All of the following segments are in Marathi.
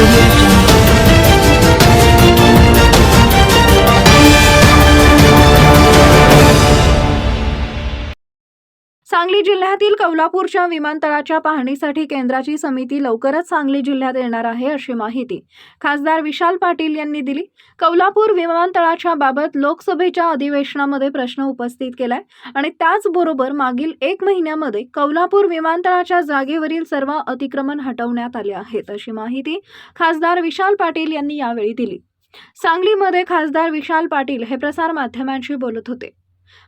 Absolute सांगली जिल्ह्यातील कौलापूरच्या विमानतळाच्या पाहणीसाठी केंद्राची समिती लवकरच सांगली जिल्ह्यात येणार आहे अशी माहिती खासदार विशाल पाटील यांनी दिली. कौलापूर विमानतळाच्या बाबत लोकसभेच्या अधिवेशनामध्ये प्रश्न उपस्थित केलाय आणि त्याचबरोबर मागील एक महिन्यामध्ये कौलापूर विमानतळाच्या जागेवरील सर्व अतिक्रमण हटवण्यात आले आहेत अशी माहिती खासदार विशाल पाटील यांनी यावेळी दिली. सांगलीमध्ये खासदार विशाल पाटील हे प्रसार माध्यमांशी बोलत होते.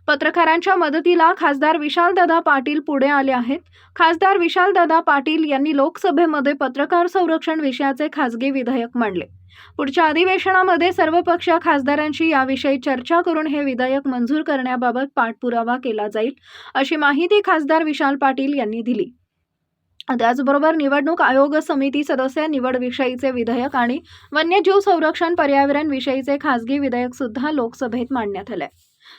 पत्रकारांच्या मदतीला खासदार विशालदादा पाटील पुढे आले आहेत. खासदार विशालदादा पाटील यांनी लोकसभेमध्ये पत्रकार संरक्षण विषयाचे खासगी विधेयक मांडले. पुढच्या अधिवेशनामध्ये सर्व पक्ष खासदारांशी याविषयी चर्चा करून हे विधेयक मंजूर करण्याबाबत पाठपुरावा केला जाईल अशी माहिती खासदार विशाल पाटील यांनी दिली. त्याचबरोबर निवडणूक आयोग समिती सदस्य निवड विषयीचे विधेयक आणि वन्यजीव संरक्षण पर्यावरण विषयीचे खासगी विधेयक सुद्धा लोकसभेत मांडण्यात आले.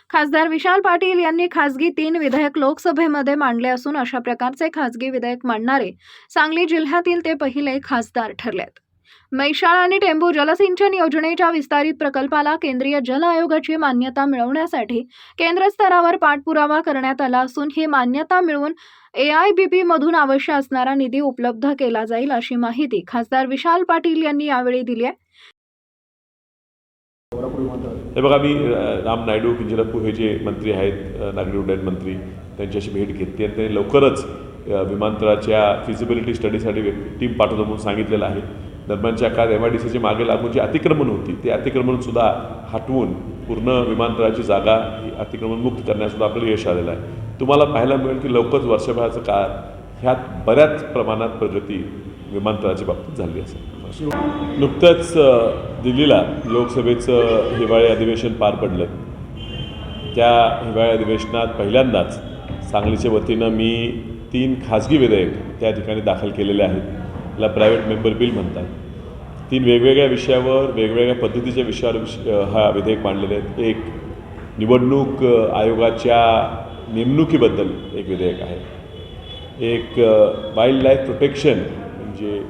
खासदार विशाल पाटील यांनी खासगी तीन विधेयक लोकसभेमध्ये मांडले असून अशा प्रकारचे खासगी विधेयक मांडणारे सांगली जिल्ह्यातील ते पहिले खासदार ठरलेत. मैशाळ आणि टेंबू जलसिंचन योजनेच्या विस्तारित प्रकल्पाला केंद्रीय जल आयोगाची मान्यता मिळवण्यासाठी केंद्र स्तरावर पाठपुरावा करण्यात आला असून ही मान्यता मिळवून ए आय बी पी मधून आवश्यक असणारा निधी उपलब्ध केला जाईल अशी माहिती खासदार विशाल पाटील यांनी यावेळी दिली आहे. हे बघा मी राम नायडू किंजरप्पू हे जे मंत्री आहेत नागरी उड्डयन मंत्री त्यांच्याशी भेट घेतली आणि त्यांनी लवकरच विमानतळाच्या फिजिबिलिटी स्टडीसाठी टीम पाठवतो म्हणून सांगितलेलं आहे. दरम्यानच्या काळात एम आय डी सीची मागे लागून जी अतिक्रमण होती ते अतिक्रमणसुद्धा हटवून पूर्ण विमानतळाची जागा ही अतिक्रमण मुक्त करण्यासुद्धा आपल्याला यश आलेलं आहे. तुम्हाला पाहायला मिळेल की लवकरच वर्षभराचं काळ ह्यात बऱ्याच प्रमाणात प्रगती विमानतळाच्या बाबतीत झाली असेल. नुकतंच दिल्लीला लोकसभेचं हिवाळी अधिवेशन पार पडलं. त्या हिवाळी अधिवेशनात पहिल्यांदाच सांगलीच्या वतीनं मी तीन खाजगी विधेयक त्या ठिकाणी दाखल केलेले आहेत. त्याला प्रायव्हेट मेंबर बिल म्हणतात. तीन वेगवेगळ्या विषयावर वेगवेगळ्या पद्धतीच्या विषयावर विषय हा विधेयक मांडलेले आहेत. एक निवडणूक आयोगाच्या नेमणुकीबद्दल एक विधेयक आहे. एक वाईल्ड लाईफ प्रोटेक्शन म्हणजे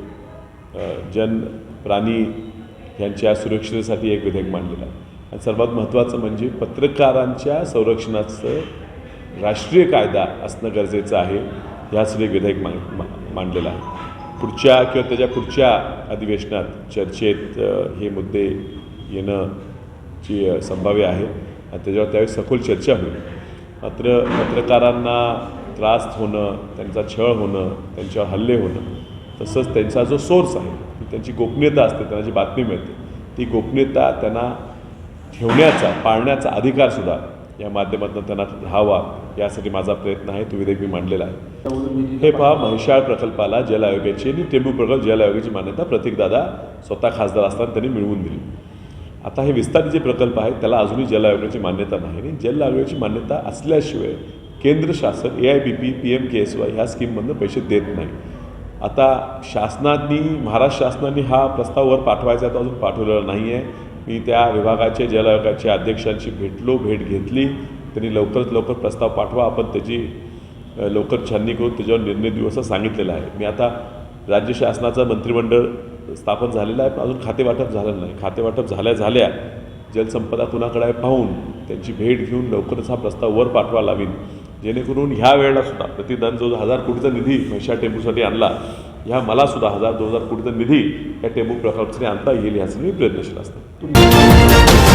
जन प्राणी यांच्या सुरक्षेसाठी एक विधेयक मांडलेलं आहे. आणि सर्वात महत्त्वाचं म्हणजे पत्रकारांच्या संरक्षणाचं राष्ट्रीय कायदा असणं गरजेचं आहे ह्यासाठी एक विधेयक मांड मा मांडलेलं आहे. पुढच्या किंवा त्याच्या पुढच्या अधिवेशनात चर्चेत हे मुद्दे येणं जी संभाव्य आहे. आणि त्याच्यावर त्यावेळी सखोल चर्चा होईल. मात्र पत्रकारांना त्रास होणं त्यांचा छळ होणं त्यांच्यावर हल्ले होणं तसंच त्यांचा जो सोर्स आहे त्यांची गोपनीयता असते त्यांना जी बातमी मिळते ती गोपनीयता त्यांना ठेवण्याचा पाळण्याचा अधिकारसुद्धा या माध्यमातून त्यांना राहावा यासाठी माझा प्रयत्न आहे तो विधेयक मी मांडलेला आहे. हे पहा म्हैशाळ प्रकल्पाला जल आयोगाची आणि टेंबू प्रकल्प जल आयोगाची मान्यता प्रतीकदादा स्वतः खासदार असताना त्यांनी मिळवून दिली. आता हे विस्तारित जे प्रकल्प आहेत त्याला अजूनही जल आयोगाची मान्यता नाही आणि जल आयोगाची मान्यता असल्याशिवाय केंद्र शासन A I B P P M K S Y ह्या स्कीममधनं पैसे देत नाही. आता शासनाने महाराष्ट्र शासनाने हा प्रस्ताव वर पाठवायचा तो अजून पाठवलेला नाही आहे मी त्या विभागाचे जल आयोगाचे अध्यक्षांशी भेटलो भेट घेतली. त्यांनी लवकरात लवकर प्रस्ताव पाठवा. आपण त्याची लवकर छाननी करून त्याच्यावर निर्णय देऊ असं सांगितलेलं आहे. मी आता राज्य शासनाचं मंत्रिमंडळ स्थापन झालेलं आहे पण अजून खातेवाटप झालेलं नाही. खातेवाटप झाल्या झाल्या जलसंपदा कुणाकडे पाहून त्यांची भेट घेऊन लवकरच हा प्रस्ताव वर पाठवा लावीन जेणेकरून ह्या वेळेला सुद्धा प्रतिदान जो हजार कोटीचा निधी महिषा टेम्पूसाठी आणला ह्या मला सुद्धा हजार दोन हजार कोटीचा निधी या टेम्पू प्रकल्पासाठी आणता येईल यासाठी मी प्रयत्नशील असतो.